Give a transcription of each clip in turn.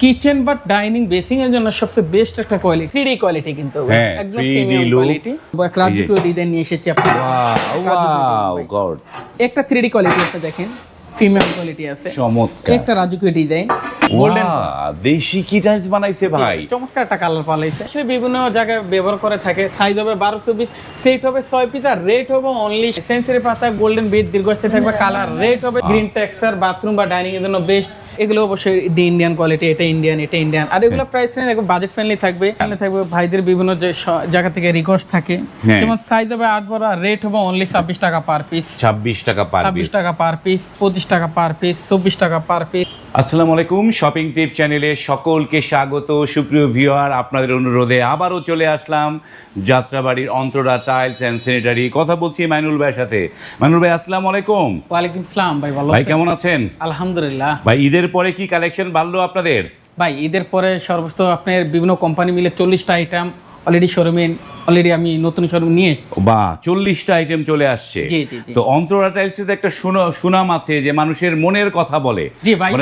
Kitchen বা dining basin এর জন্য সবচেয়ে বেস্ট একটা কোয়ালিটি। থ্রি কোয়ালিটি কিন্তু। হ্যাঁ, একদম 3D প্রিমিয়াম। কোয়ালিটি রাজকীয় ডিজাইন নিয়ে এসেছি আপনি ওয়াও গড একটা থ্রি কোয়ালিটি একটা দেখেন প্রিমিয়াম কোয়ালিটি আছে। চমৎকার। একটা রাজকীয় ডিজাইন গোল্ডেন দেশি কি টাইলস বানাইছে ভাই? চমৎকার একটা কালার পালাইছে। আসলে বিভিন্ন জায়গায় ব্যবহার করে থাকে। সাইজ হবে বারোশো পিস সেট হবে ছয় পিস আর রেট হবে অনলি সেঞ্চুরি পাতা গোল্ডেন বিট দীর্ঘস্থায়ী থাকবে। কালার রেট হবে গ্রিন টেক্সচার বাথরুম বা ডাইনিং এর জন্য বেস্ট এগুলো অবশ্যই দি ইন্ডিয়ান কোয়ালিটি এটা ইন্ডিয়ান এটা ইন্ডিয়ান আর এগুলো প্রাইস বাজেট ফ্রেন্ডলি থাকবে এখানে থাকবে ভাইদের বিভিন্ন যে জায়গা থেকে রিকোয়েস্ট থাকে। হ্যাঁ। যেমন সাইজ হবে আট বড় রেট হবে অনলি ছাব্বিশ টাকা পার পিস ছাব্বিশ টাকা পার ছাব্বিশ টাকা পার পিস পঁচিশ টাকা পার পিস চব্বিশ টাকা পার পিস আসসালামু আলাইকুম শপিং টিপ চ্যানেলে সকলকে স্বাগত। সুপ্রিয় ভিউয়ার আপনাদের অনুরোধে আবারও চলে আসলাম। যাত্রাবাড়ির অন্তরা টাইলস অ্যান্ড স্যানিটারি কথা বলছি মাইনুল ভাইয়ের সাথে। মাইনুল ভাই আসসালামু আলাইকুম। ওয়ালাইকুম আসসালাম ভাই ভালো ভাই কেমন আছেন? আলহামদুলিল্লাহ। ভাই ঈদের পরে কি কালেকশন বাড়লো আপনাদের? ভাই ঈদের পরে সর্বোচ্চ আপনার বিভিন্ন কোম্পানি মিলে চল্লিশটা আইটেম অলরেডি শোরুমে অলরেডি আমি নতুন শোরুম নিয়ে বা চল্লিশটা আইটেম চলে আসছে। তো অন্তরা টাইলসে একটা সুনা- সুনাম আছে যে মানুষের মনের কথা বলে। জি ভাই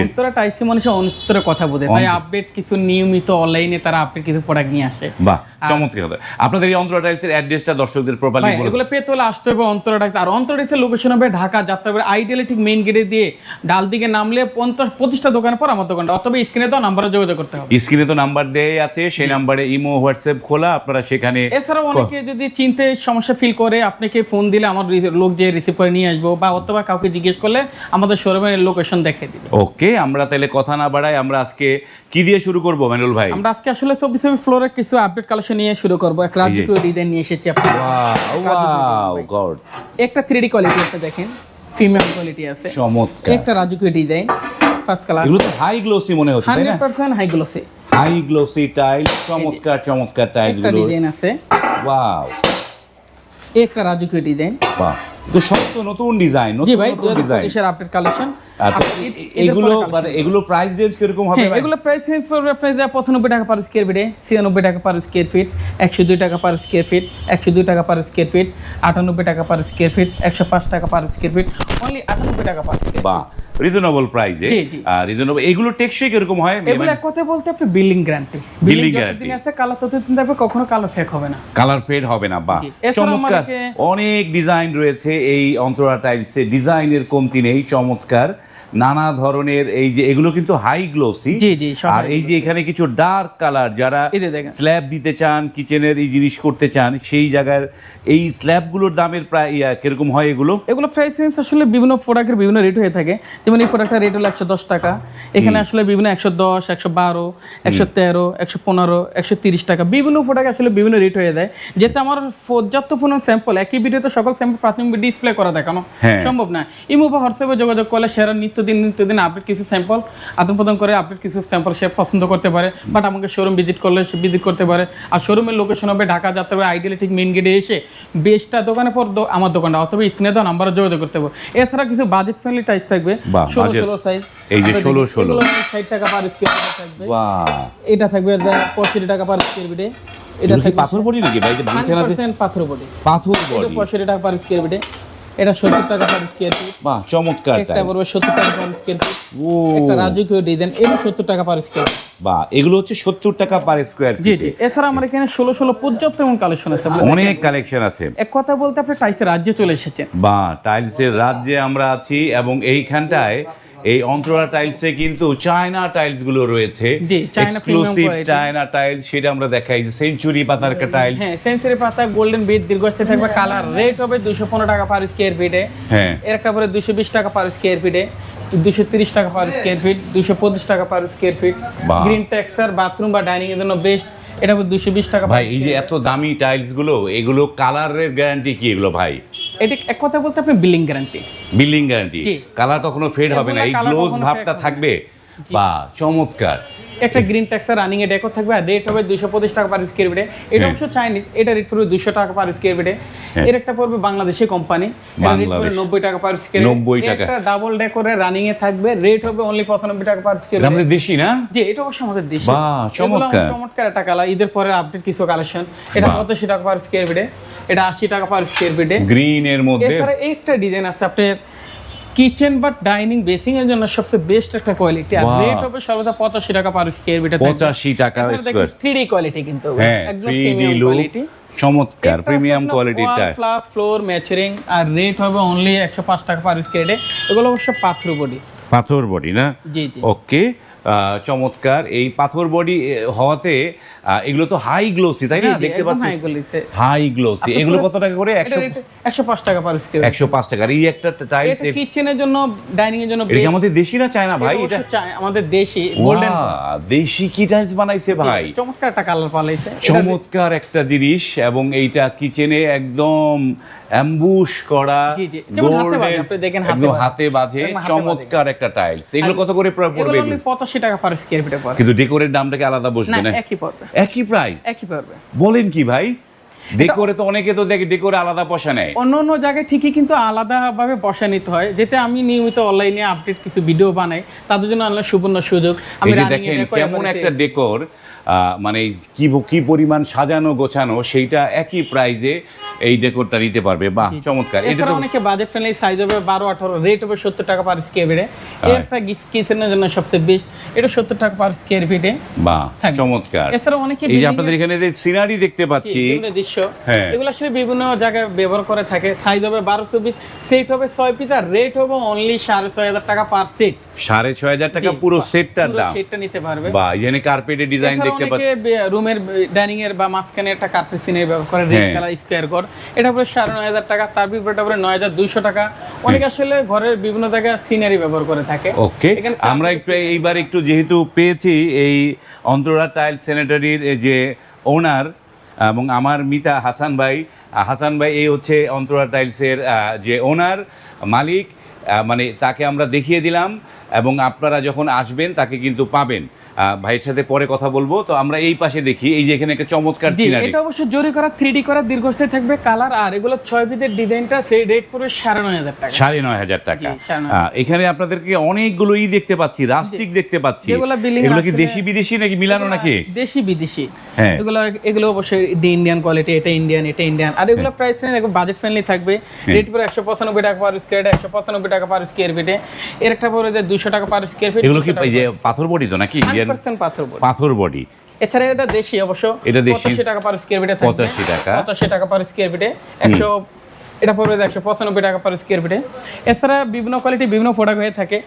অন্তরা টাইসি মানুষের অন্তরে কথা বলে তাই আপডেট কিছু নিয়মিত অনলাইনে তারা আপডেট কিছু প্রোডাক্ট নিয়ে আসে। বাহ। চমৎকার আপনাদের এই অন্তরা টাইলসের অ্যাড্রেসটা দর্শকদের প্রপারলি এগুলো পেতে হলে আসতে হবে অন্তরা টাইস আর অন্তরা লোকেশন হবে ঢাকা যাত্রাবাড়ি আইডিয়ালি ঠিক মেইন গেটে দিয়ে ডাল দিকে নামলে পঞ্চাশ পঁচিশটা দোকানের পর আমার দোকানটা। অথবা স্ক্রিনে তো নাম্বারে যোগাযোগ করতে হবে। স্ক্রিনে তো নাম্বার দেয়াই আছে সেই নাম্বারে ইমো হোয়াটসঅ্যাপ খোলা আপনারা সেখানে এছাড়াও অনেকে যদি চিনতে সমস্যা ফিল করে আপনাকে ফোন দিলে আমার লোক যে রিসিভ করে নিয়ে আসব বা অথবা কাউকে জিজ্ঞেস করলে আমাদের শোরুমের লোকেশন দেখে দিবে। ওকে আমরা তাহলে কথা না বাড়াই আমরা আজকে কি দিয়ে শুরু করব ম্যানুল ভাই? আমরা আজকে আসলে চব্বিশ ফ্লোরের কিছু আপডেট কালেকশন নিয়ে শুরু করব। এক রাজকীয় ডিজাইন নিয়ে এসেছি আপনি ওয়াও গড একটা থ্রি কোয়ালিটি একটা দেখেন প্রিমিয়াম কোয়ালিটি আছে। চমৎকার। একটা রাজকীয় ডিজাইন ফার্স্ট কালার এগুলো হাই গ্লোসি মনে হচ্ছে তাই না? Percent high glossy high glossy tile চমৎকার চমৎকার একটা গুলো। ডিজাইন আছে। ওয়াও একটা রাজকীয় ডিজাইন বাহ। তো সব তো নতুন ডিজাইন জি নতুন ভাই নতুন আপডেট কালেকশন এগুলো মানে এগুলো প্রাইস রেঞ্জ কীরকম হবে? হ্যাঁ এগুলো প্রাইস রেঞ্জ পড়বে আপনার যা পঁচানব্বই টাকা পার স্কোয়ার ফিটে ছিয়ানব্বই টাকা পার স্কোয়ার ফিট একশো দুই টাকা পার স্কোয়ার ফিট একশো দুই টাকা পার স্কোয়ার ফিট আটানব্বই টাকা পার স্কোয়ার ফিট একশো পাঁচ টাকা পার স্কোয়ার ফিট অনলি আটানব্বই টাকা পার স্কোয়ার রিজনেবল প্রাইসে। রিজনেবল এগুলো টেকসই কীরকম হয়? এগুলো এক কথা বলতে আপনি বিল্ডিং গ্যারান্টি বিলিং বিল্ডিং। যতদিন আছে কালার তো চিন্তা করবে কখনো কালার ফেক হবে না। কালার ফেড হবে না বা চমৎকার। অনেক ডিজাইন রয়েছে এই অন্তরা টাইলসে ডিজাইনের কমতি নেই চমৎকার। নানা ধরনের এই যে এগুলো কিন্তু হাই গ্লোসি আর এই যে এখানে কিছু ডার্ক কালার যারা। স্ল্যাব দিতে চান কিচেনের এই জিনিস করতে চান সেই জায়গার এই স্ল্যাবগুলোর দামের প্রায় কীরকম হয় এগুলো? এগুলো প্রাইস রেঞ্জ আসলে বিভিন্ন প্রোডাক্টের বিভিন্ন রেট হয়ে থাকে। যেমন এই প্রোডাক্টের রেট হলো একশো দশ টাকা। এখানে আসলে বিভিন্ন একশো দশ একশো বারো একশো তেরো একশো পনেরো একশো তিরিশ টাকা। বিভিন্ন প্রোডাক্ট আসলে বিভিন্ন রেট হয়ে যায়। যেটা আমার পর্যাপ্ত পরিমাণ স্যাম্পল একই ভিডিওতে সকল স্যাম্পল প্রাথমিক ডিসপ্লে করা দেখানো হ্যাঁ। সম্ভব না। ইমো বা হোয়াটসঅ্যাপে যোগাযোগ করলে সেরা নিত্যদিন নিত্যদিন আপডেট কিছু স্যাম্পল আদান প্রদান করে আপডেট কিছু স্যাম্পল সে পছন্দ করতে পারে বাট আমাকে শোরুম ভিজিট করলে সে ভিজিট করতে পারে। আর শোরুমের লোকেশন হবে ঢাকা যাত্রা আইডিয়ালি ঠিক মেন গেটে এসে বেস্টটা দোকানে পর আমার দোকানটা অথবা স্ক্রিনে দেওয়া নাম্বারে যোগাযোগ করতে হবে এছাড়া কিছু বাজেট ফ্রেন্ডলি টাইপ থাকবে ষোলো ষোলো সাইজ এই যে 16 16 ষাট টাকা পার স্কোয়ার থাকবে। এটা থাকবে পঁয়ষট্টি টাকা পার স্কোয়ার ফিটে এটা থাকবে পাথর বডি নাকি ভাই? যে ভাঙছেন আছে পাথর বডি পাথর বডি পঁয়ষট্টি টাকা পার স্কোয়ার ফিটে এটা সত্তর টাকা পার স্কোয়ার ফিট বাহ চমৎকার একটা পড়বে সত্তর টাকা পার স্কোয়ার ফিট ও। একটা রাজকীয় ডিজাইন এটা সত্তর টাকা পার স্কোয়ার ফিট বাহ এগুলো হচ্ছে সত্তর টাকা পার স্কোয়ার জি জি। এছাড়া আমার এখানে ষোলো ষোলো পর্যাপ্ত এমন কালেকশন আছে অনেক কালেকশন আছে। এক কথা বলতে আপনি টাইলসের রাজ্যে চলে এসেছেন বা টাইলসের রাজ্যে আমরা আছি এবং এইখানটায় এই অন্তরা টাইলসে কিন্তু চায়না টাইলসগুলো রয়েছে। এক্সক্লুসিভ চায়না টাইলস সেটা আমরা দেখাই যে সেঞ্চুরি পাতার একটা টাইলস হ্যাঁ সেঞ্চুরি পাতা গোল্ডেন বিট দীর্ঘস্থায়ী থাকবে। কালার রেট হবে দুশো পনেরো টাকা পার স্কোয়ার ফিটে হ্যাঁ। এর একটা পরে দুশো বিশ টাকা পার স্কোয়ার ফিটে দুশো তিরিশ টাকা পার স্কোয়ার ফিট দুশো পঁচিশ টাকা per square feet green texture bathroom বা ডাইনিং এর জন্য বেস্ট এটা দুশো বিশ টাকা ভাই এই যে এত দামি টাইলসগুলো এগুলো কালারের গ্যারান্টি কি এগুলো ভাই? এটা এক কথা বলতে আপনি billing guarantee building guarantee. Colour কখনো ফেড হবে না। এই গ্লোজ ভাবটা। থাকবে? বা চমৎকার। একটা গ্রিন ট্যাক্সার রানিং এ ডেকো থাকবে আর রেট হবে দুইশো পঁচিশ টাকা পার স্কোয়ার ফিটে এটা হ্যাঁ। অবশ্য চাইনিজ এটা রেট পড়বে দুশো টাকা পার স্কোয়ার ফিটে। এর একটা পড়বে বাংলাদেশি কোম্পানি নব্বই টাকা পার স্কোয়ার 90 টাকা। একটা ডাবল ডেকোরে রানিং এ থাকবে রেট হবে অনলি পঁচানব্বই টাকা পার স্কোয়ার আমাদের দেশি না জি এটা অবশ্য আমাদের দেশি চমৎকার। চমৎকার একটা কালার ঈদের পরে আপডেট কিছু কালেকশন এটা। পঁচাশি টাকা পার স্কোয়ার ফিটে এটা আশি টাকা পার স্কোয়ার ফিটে গ্রিন এর মধ্যে একটা ডিজাইন আছে আপনার কিচেন বা ডাইনিং বেসিং এর জন্য সবচেয়ে বেস্ট একটা কোয়ালিটি আর রেট হবে সর্বদা পঁচাশি টাকা পার স্কোয়ার মিটার পঁচাশি টাকা স্কোয়ার থ্রি ডি কোয়ালিটি কিন্তু। হ্যাঁ একদম কোয়ালিটি চমৎকার প্রিমিয়াম কোয়ালিটিটা প্লাস ফ্লোর ম্যাচারিং আর রেট হবে অনলি একশো পাঁচ টাকা পার স্কোয়ারে এগুলো অবশ্য পাথর বডি পাথর বডি না? জি জি। ওকে চমৎকার। এই পাথর বডি হওয়াতে এগুলো তো হাই গ্লোসি তাই না? দেখতে পাচ্ছি? হাই গ্লোসি এগুলো কত টাকা করে? একশো একশো পাঁচ টাকা পার স্কোয়ার একশো পাঁচ টাকার এই একটা টাইলস এটা কিচেনের জন্য ডাইনিং এর জন্য এটা আমাদের দেশি না চায়না ভাই? এটা আমাদের দেশি গোল্ডেন দেশি কি টাইলস বানাইছে ভাই? চমৎকার একটা কালার পালাইছে। চমৎকার একটা জিনিস এবং এইটা কিচেনে একদম অ্যাম্বুশ করা জি, জি। হাতে বাজে, আপনি দেখেন হাতে বাজে। হাতে বাজে চমৎকার একটা টাইলস এগুলো কত করে পড়বে এগুলো এগুলো? পঁচাশি টাকা পার স্কোয়ার ফিটে পড়ে। কিন্তু ডেকোরের দামটাকে আলাদা বসবে না? একই পড়বে। একই প্রাইস একই পড়বে। বলেন কি ভাই? ডেকোরে তো অনেকে তো দেখে ডেকোরে আলাদা পয়সা নেয়। অন্য অন্য জায়গায় ঠিকই কিন্তু আলাদাভাবে বসা নিতে হয়। যেতে আমি নিয়মিত অনলাইনে আপডেট কিছু ভিডিও বানাই তাদের জন্য আনলে সুবর্ণ সুযোগ। আমি দেখেন কেমন একটা ডেকোর মানে কি কি পরিমাণ সাজানো গোছানো সেইটা একই প্রাইজে এই ডেকোরটা নিতে পারবে। বাহ চমৎকার। এটা তো অনেকে বাজেট ফ্রেন্ডলি সাইজ হবে বারো আঠারো রেট হবে সত্তর টাকা পার স্কোয়ার ফিটে। একটা কিচেনের জন্য সবচেয়ে বেস্ট এটা সত্তর টাকা পার স্কোয়ার ফিটে বাহ চমৎকার। এছাড়া অনেকে এই যে আপনাদের এখানে যে সিনারি দেখতে পাচ্ছি হ্যাঁ। এগুলো আসলে বিভিন্ন জায়গায় ব্যবহার করে থাকে। সাইজ হবে বারোশো পিস সেট হবে ছয় পিস আর রেট হবে অনলি সাড়ে ছয় হাজার টাকা পার সেট সাড়ে ছয় হাজার টাকা পুরো সেটটার দাম। সেটটা নিতে পারবে। বা এখানে কার্পেটের ডিজাইন দেখতে পাচ্ছি। রুমের ডাইনিং এর বা মাঝখানে একটা কার্পেট সিনের ব্যবহার করে রেড হ্যাঁ। কালার স্কোয়ার ঘর। এটা পরে সাড়ে নয় হাজার টাকা তার বিপরীতে পরে নয় হাজার দুইশো টাকা। অনেকে আসলে ঘরের বিভিন্ন জায়গায় সিনারি ব্যবহার করে থাকে। ওকে আমরা একটু এইবার একটু যেহেতু পেয়েছি এই অন্তরা টাইল স্যানিটারির যে ওনার এবং আমার মিতা হাসান ভাই হাসান ভাই এই হচ্ছে অন্তরা টাইলসের যে ওনার মালিক মানে তাকে আমরা দেখিয়ে দিলাম এবং আপনারা যখন আসবেন তাকে কিন্তু পাবেন। ভাইয়ের সাথে পরে কথা বলব। তো আমরা এই পাশে দেখি এই যে এখানে একটা চমৎকার সিনারি এটা অবশ্য জরি করা থ্রি ডি করা দীর্ঘস্থায়ী থাকবে কালার আর এগুলো ছয় পিসের ডিজাইনটা সেই রেট পড়বে সাড়ে নয় হাজার টাকা। সাড়ে নয় হাজার টাকা। এখানে আপনাদেরকে অনেকগুলো ই দেখতে পাচ্ছি রাস্টিক দেখতে পাচ্ছি। এগুলো কি দেশি বিদেশি নাকি মিলানো নাকি? দেশি বিদেশি। হ্যাঁ। এগুলো এগুলো অবশ্যই ইন্ডিয়ান কোয়ালিটি এটা ইন্ডিয়ান এটা ইন্ডিয়ান আর এগুলো হ্যাঁ। প্রাইস একদম বাজেট ফ্রেন্ডলি থাকবে। রেট পরে একশো পঁচানব্বই টাকা পার স্কোয়ার একশো পঁচানব্বই টাকা পার স্কোয়ার ফিটে এর একটা পরে যে দুশো টাকা পার স্কোয়ার ফিট এগুলো কি পাথর বডি তো নাকি পাথর বডি এছাড়া এটা দেশি অবশ্য। এটা দেশি। টাকা পার স্কোয়ার ফিটে 85 টাকা। পঁচাশি টাকা পার স্কোয়ার ফিটে একশো এটা পড়বে একশো পঁচানব্বই টাকা পার স্কোয়ার ফিটে এছাড়া বিভিন্ন কোয়ালিটি বিভিন্ন প্রোডাক্ট হয়ে থাকে।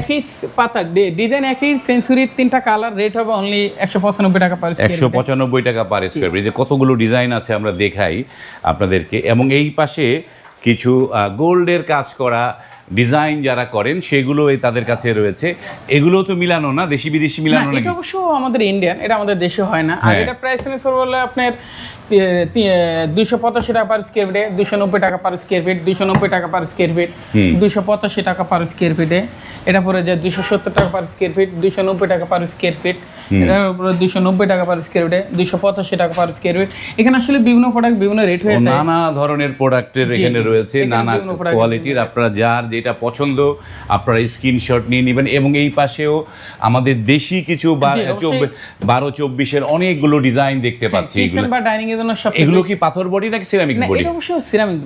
একই পাতা ডিজাইন একই সেঞ্চুরির তিনটা কালার রেট হবে অনলি একশো পঁচানব্বই টাকা পার একশো পঁচানব্বই টাকা পার স্কোয়ার ফিট কতগুলো ডিজাইন আছে আমরা দেখাই আপনাদেরকে। এবং এই পাশে কিছু গোল্ডের কাজ করা ডিজাইন যারা করেন সেগুলো তাদের কাছে রয়েছে। এগুলো তো মিলানো না? দেশি বিদেশি মিলানো না এটা অবশ্য আমাদের ইন্ডিয়ান এটা আমাদের দেশে হয় না। আর হ্যাঁ। এটা প্রাইস ট্রান্সফার বলে আপনার দুইশো পঁচাশি টাকা পার স্কোয়ার ফিটে দুশো নব্বই টাকা পার স্কোয়ার ফিট দুশো নব্বই টাকা পার স্কোয়ার ফিট দুশো পঁচাশি টাকা পার স্কোয়ার ফিটে এটা পরে যে দুশো সত্তর টাকা পার স্কোয়ার ফিট দুশো নব্বই টাকা পার স্কোয়ার ফিট এটার উপরে দুশো নব্বই টাকা পার স্কোয়ার ফিটে দুশো পঁচাশি টাকা পার স্কোয়ার ফিট এখানে আসলে বিভিন্ন প্রোডাক্ট বিভিন্ন রেট হয়ে নানা ধরনের প্রোডাক্টের এখানে রয়েছে নানা কোয়ালিটির আপনারা যার যেটা পছন্দ আপনারা স্ক্রিনশট নিয়ে নেবেন। এবং এই পাশেও আমাদের দেশি কিছু বারো চব্বিশের অনেকগুলো ডিজাইন দেখতে পাচ্ছি এগুলো। ডাইনিং এর জন্য এগুলো কি পাথর বডি নাকি সিরামিক্স বডি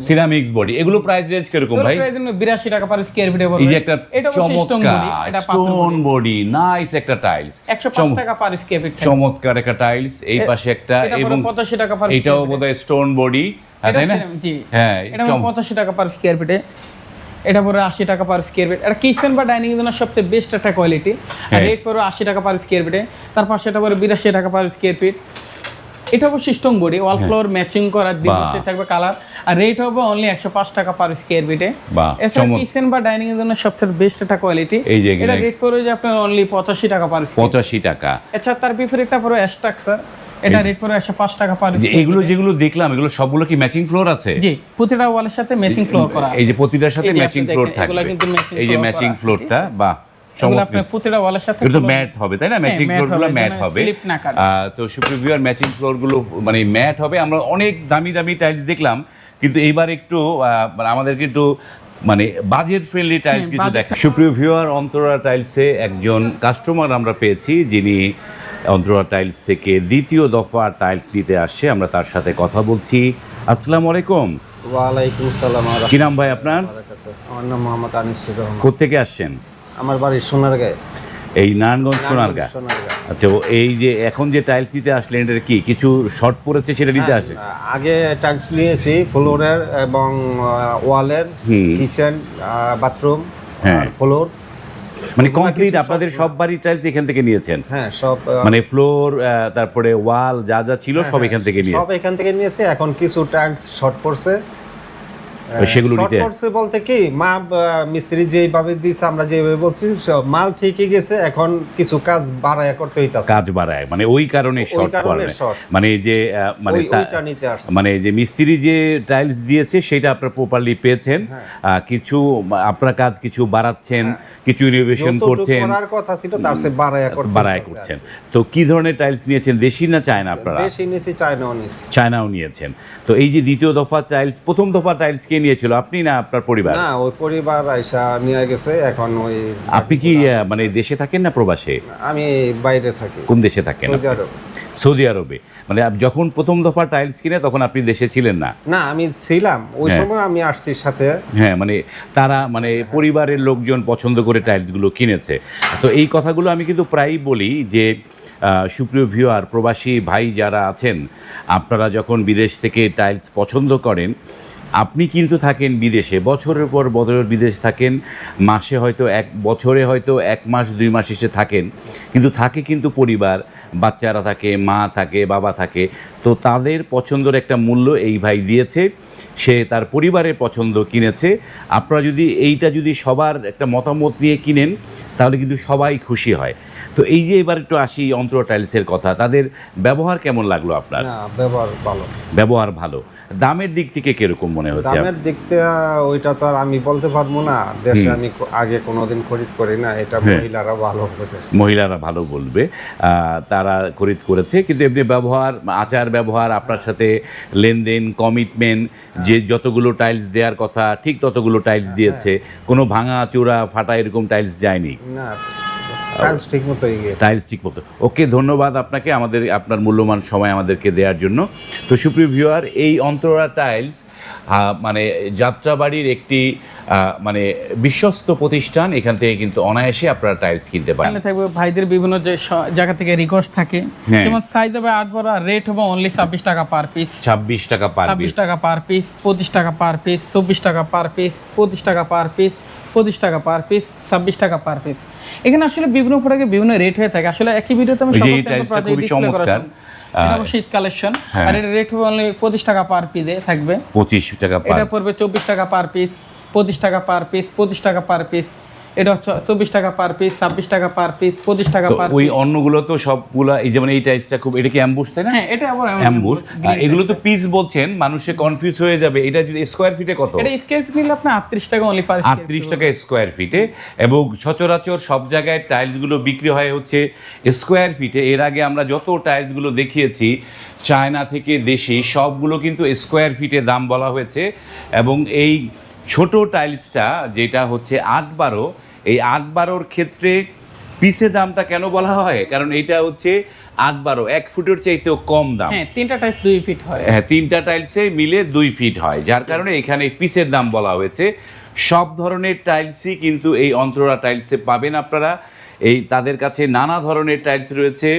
সিরামিক্স বডি এগুলো প্রাইস রেঞ্জ কীরকম ভাই? বিরাশি টাকা পার স্কোয়ার ফিটে এই যে একটা চমৎকার। বডি স্টোন বডি নাইস একটা টাইলস একশো পাঁচ টাকা পার স্কোয়ার ফিট চমৎকার একটা টাইলস এই পাশে একটা এবং পঁচাশি টাকা পার এটাও বোধহয় স্টোন বডি তাই না? জি। হ্যাঁ এটা চম- পঁচাশি টাকা পার স্কোয়ার ফিটে এটা পরে আশি টাকা পার স্কোয়ার ফিট এটা কিচেন বা ডাইনিং জন্য সবচেয়ে বেস্ট একটা কোয়ালিটি আর হ্যাঁ। রেট পরে আশি টাকা পার স্কোয়ার ফিটে তার পাশে এটা পরে বিরাশি টাকা পার স্কোয়ার ফিট এটা অবশ্য strong body wall floor matching করার দিকে থাকবে কালার আর রেট হবে অনলি একশো পাঁচ টাকা পার স্কোয়ার ফিটে এছাড়া কিচেন বা ডাইনিং এর জন্য সবচেয়ে বেস্ট একটা কোয়ালিটি এই যে এটা রেট পড়বে যে আপনার অনলি পঁচাশি টাকা পার পঁচাশি টাকা। এছাড়া তার বিপরীতটা পরে স্ট্রাকচার এটা রেট পড়বে একশো পাঁচ টাকা পার এগুলো যেগুলো দেখলাম এগুলো সবগুলো কি ম্যাচিং ফ্লোর আছে? জি প্রতিটা ওয়ালের সাথে ম্যাচিং ফ্লোর করা এই যে প্রতিটার সাথে ম্যাচিং ফ্লোর থাকবে। এই যে ম্যাচিং ফ্লোরটা বাহ প্রতিটা ওয়ালের সাথে ম্যাট হবে তাই না? ম্যাচিং matte ফ্লোরগুলো হবে, ম্যাট হবে। slip না কাটে। আহ, তো সুপ্রিভিউয়ার ম্যাচিং ফ্লোরগুলো মানে ম্যাট হবে। আমরা অনেক দামি দামি টাইলস দেখলাম। কিন্তু এইবার একটু আহ, মানে আমাদেরকে একটু মানে বাজেট ফ্রেন্ডলি টাইলস কিছু দেখা সুপ্রিয় ভিউয়ার অন্তরা টাইলসে একজন কাস্টমার আমরা পেয়েছি যিনি অন্তরা টাইলস থেকে দ্বিতীয় দফা টাইলস দিতে আসছে আমরা তার সাথে কথা বলছি। আসসালামু আলাইকুম। ওয়ালাইকুম সালাম কি নাম ভাই আপনার? আমার নাম মোহাম্মদ আনিসুর রহমান। কোথেকে আসছেন? আমার বাড়ি সোনারগাঁয়ে। এই নারায়ণগঞ্জ সোনারগা। আচ্ছা এই যে এখন যে টাইলস দিতে আসলেন এটার কি? কিছু শর্ট পড়েছে সেটা নিতে আসে? আগে টাইলস নিয়েছি ফ্লোরের এবং ওয়ালের। কিচেন বাথরুম হ্যাঁ। ফ্লোর মানে কমপ্লিট আপনাদের সব বাড়ির টাইলস এখান থেকে নিয়েছেন? হ্যাঁ সব মানে ফ্লোর তারপরে ওয়াল যা যা ছিল সব এখান থেকে নিয়ে সব এখান থেকে নিয়েছে এখন কিছু টাইলস শর্ট পড়ছে। সেগুলো নিতে। বলতে কি মা মিস্ত্রি যেভাবে দিয়েছে আমরা যেভাবে বলছি মাল ঠিকই গেছে এখন কিছু কাজ বাড়ায় করতে হইতাছে। কাজ বাড়ায় মানে ওই কারণে শর্ট পড়ে মানে যে মানে। মানে যে মিস্ত্রি যে টাইলস দিয়েছে সেটা আপনারা প্রপারলি পেয়েছেন। হ্যাঁ। কিছু আপনার কাজ কিছু বাড়াচ্ছেন কিছু ইনোভেশন করছেন। কথা ছিল তার চেয়ে বাড়ায় বাড়ায় করছেন। তো কি ধরনের টাইলস নিয়েছেন দেশি না চায়না আপনারা? দেশি নিয়েছি চায়নাও নিয়েছি চায়নাও নিয়েছেন। তো এই যে দ্বিতীয় দফা টাইলস প্রথম দফা টাইলস কে নিয়েছিল? আপনি না আপনার পরিবার? না ওই পরিবার আইসা নিয়ে গেছে এখন ওই আপনি কি মানে দেশে থাকেন না প্রবাসে? আমি বাইরে থাকি। কোন দেশে থাকেন সৌদি? আরব। সৌদি আরবে। মানে যখন প্রথম দফা টাইলস কিনে তখন আপনি দেশে ছিলেন না? না আমি ছিলাম। ওই হ্যাঁ। সময় আমি আসছি সাথে। হ্যাঁ মানে তারা মানে পরিবারের লোকজন পছন্দ করে টাইলসগুলো কিনেছে। তো এই কথাগুলো আমি কিন্তু প্রায়ই বলি যে সুপ্রিয় ভিউয়ার প্রবাসী ভাই যারা আছেন আপনারা যখন বিদেশ থেকে টাইলস পছন্দ করেন আপনি কিন্তু থাকেন বিদেশে। বছরের পর বছর বিদেশ থাকেন মাসে হয়তো এক বছরে হয়তো এক মাস দুই মাস এসে থাকেন। কিন্তু থাকে কিন্তু পরিবার বাচ্চারা থাকে মা থাকে বাবা থাকে। তো তাদের পছন্দের একটা মূল্য এই ভাই দিয়েছে সে তার পরিবারের পছন্দ কিনেছে। আপনারা যদি এইটা যদি সবার একটা মতামত নিয়ে কিনেন তাহলে কিন্তু সবাই খুশি হয়। তো এই যে এবার একটু আসি অন্ত্র টাইলসের কথা তাদের ব্যবহার কেমন লাগল আপনার? ব্যবহার ভালো। ব্যবহার ভালো। দামের দিক থেকে কীরকম মনে হচ্ছে? দামের দিক থেকে ওইটা তো আর আমি বলতে পারব না। দেশে আমি আগে কোনোদিন খরিদ করি না এটা হ্যাঁ। মহিলারা ভালো বোঝে। মহিলারা ভালো বলবে। আহ, তারা খরিদ করেছে কিন্তু এমনি ব্যবহার আচার ব্যবহার আপনার সাথে লেনদেন কমিটমেন্ট যে যতগুলো টাইলস দেওয়ার কথা ঠিক ততগুলো টাইলস দিয়েছে। কোনো ভাঙা চূড়া ফাটা এরকম টাইলস যায়নি। না। টাইলস ঠিক মতো ওকে ধন্যবাদ আপনাকে আমাদের আপনার মূল্যবান সময় আমাদেরকে দেওয়ার জন্য। তো সুপ্রিয় ভিউয়ার এই অন্তরা টাইলস মানে যাত্রাবাড়ির একটি মানে বিশ্বস্ত প্রতিষ্ঠান এখান থেকে কিন্তু অনায়াসে আপনারা টাইলস কিনতে পারেন। থাকবে ভাইদের বিভিন্ন যে জায়গা থেকে রিকোয়েস্ট থাকে। হ্যাঁ। যেমন সাইজ হবে আট বড় রেট হবে অনলি ছাব্বিশ টাকা পার পিস ছাব্বিশ টাকা পার ছাব্বিশ পিস টাকা পার পিস পঁচিশ টাকা পার পিস চব্বিশ টাকা পার পিস পঁচিশ টাকা পার পিস পঁচিশ টাকা পার পিস ছাব্বিশ টাকা পার পিস এখানে আসলে বিভিন্ন প্রোডাক্টে বিভিন্ন রেট হয়ে থাকে। আসলে একই ভিডিওতে আমি চমৎকার। শীত কালেকশন হ্যাঁ। আর এটা রেট হবে অনলি পঁচিশ টাকা পার পিসে থাকবে। পঁচিশ টাকা এটা পড়বে চব্বিশ টাকা পার পিস পঁচিশ টাকা পার পিস পঁচিশ টাকা পার পিস এটা হচ্ছে চব্বিশ টাকা পার পিস ছাব্বিশ টাকা পার পিস পঁচিশ টাকা পার ওই অন্যগুলো তো সবগুলা এই যেমন এই টাইলসটা খুব এটা কি অ্যাম্বুশ তাই না? হ্যাঁ এটা আবার অ্যাম্বুশ এগুলো তো পিস বলছেন মানুষে কনফিউজ হয়ে যাবে। এটা যদি স্কোয়ার ফিটে কত? এটা স্কোয়ার ফিট নিলে আপনার আটত্রিশ টাকা অনলি পার আটত্রিশ টাকা স্কোয়ার ফিটে এবং সচরাচর সব জায়গায় টাইলসগুলো বিক্রি হয় হচ্ছে স্কোয়ার ফিটে এর আগে আমরা যত টাইলসগুলো দেখিয়েছি চায়না থেকে দেশি সবগুলো কিন্তু স্কোয়ার ফিটে দাম বলা হয়েছে। এবং এই ছোট টাইলসটা যেটা হচ্ছে আট বারো এই আট বারোর ক্ষেত্রে পিসে দামটা কেন বলা হয়? কারণ এটা হচ্ছে আট বারো এক ফুটের চাইতেও কম দাম। হ্যাঁ তিনটা টাইলস দুই ফিট হয়। হ্যাঁ তিনটা টাইলসে মিলে দুই ফিট হয় যার কারণে এখানে পিসের দাম বলা হয়েছে। সব ধরনের টাইলসই কিন্তু এই অন্তরা টাইলসে পাবেন আপনারা। এই তাদের কাছে নানা ধরনের টাইলস রয়েছে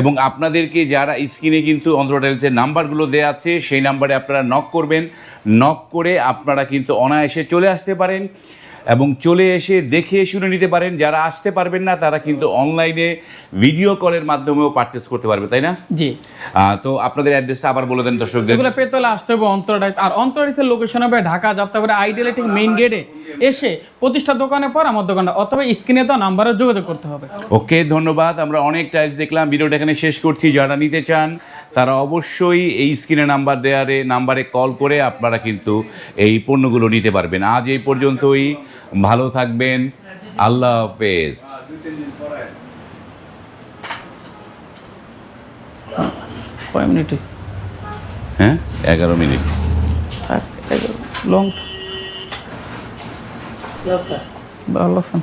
এবং আপনাদেরকে যারা স্ক্রিনে কিন্তু অন্ধ্র টাইলসের নাম্বারগুলো দেওয়া আছে, সেই নাম্বারে আপনারা নক করবেন। নক করে আপনারা কিন্তু অনায়াসে চলে আসতে পারেন। এবং চলে এসে দেখে শুনে নিতে পারেন। যারা আসতে পারবেন না তারা কিন্তু অনলাইনে ভিডিও কলের মাধ্যমেও পারচেস করতে পারবে তাই না? জি। তো আপনাদের অ্যাড্রেসটা আবার বলে দেন দর্শকদের। এগুলো পেতে হলে আসতে হবে অন্তরাইস আর অন্তরাইসের লোকেশন হবে ঢাকা যাত্রাবাড়ি আইডিয়ালে ঠিক মেইন গেটে এসে প্রতিষ্ঠা দোকানে পর আমার দোকানটা অথবা স্ক্রিনে তো নাম্বারে যোগাযোগ করতে হবে। ওকে ধন্যবাদ। আমরা অনেক টাইলস দেখলাম ভিডিওটা এখানে শেষ করছি। যারা নিতে চান তারা অবশ্যই এই স্ক্রিনে নাম্বার দেয়ারে নাম্বারে কল করে আপনারা কিন্তু এই পণ্যগুলো নিতে পারবেন। আজ এই পর্যন্তই। ভালো থাকবেন। আল্লাহ হাফেজ। কয় মিনিট হ্যাঁ? এগারো মিনিট। লং ভালো আছেন?